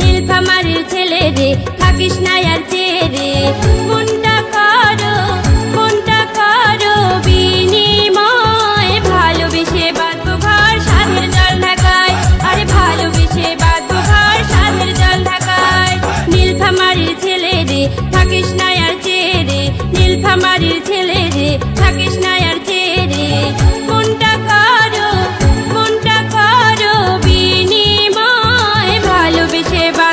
নীলফামারের ছেলে রে, থাকিস না আর মনটা করো মনটা করো ঢাকায়। আরে ভালোবেসে বাঁধবো ঘর ঢাকায়। নীলফামারের ছেলে রে, থাকিস না আর ছেলে রে, থাকিস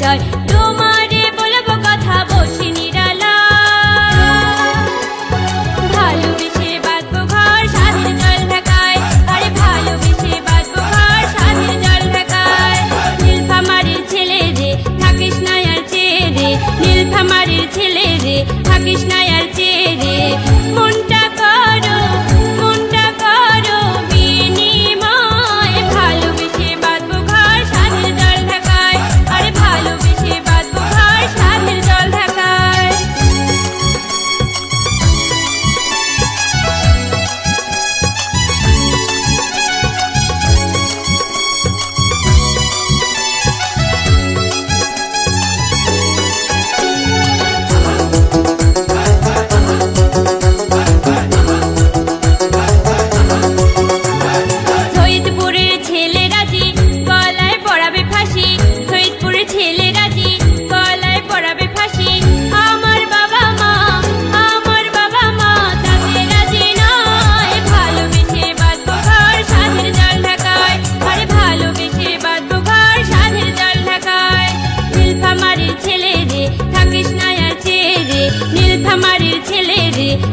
trời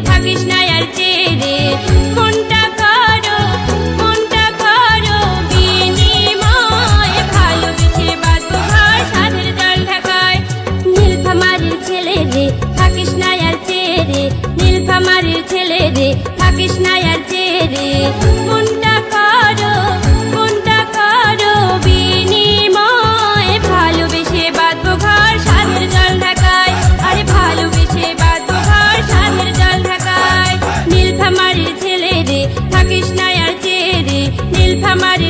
থাকিস না আর চেরে মনটা করো মনটা করো বিনিময়। ভালোবেসে ছেলে রে, থাকিস না আর ছেলে রে, থাকিস না আর চেরে মনটা করো camarim.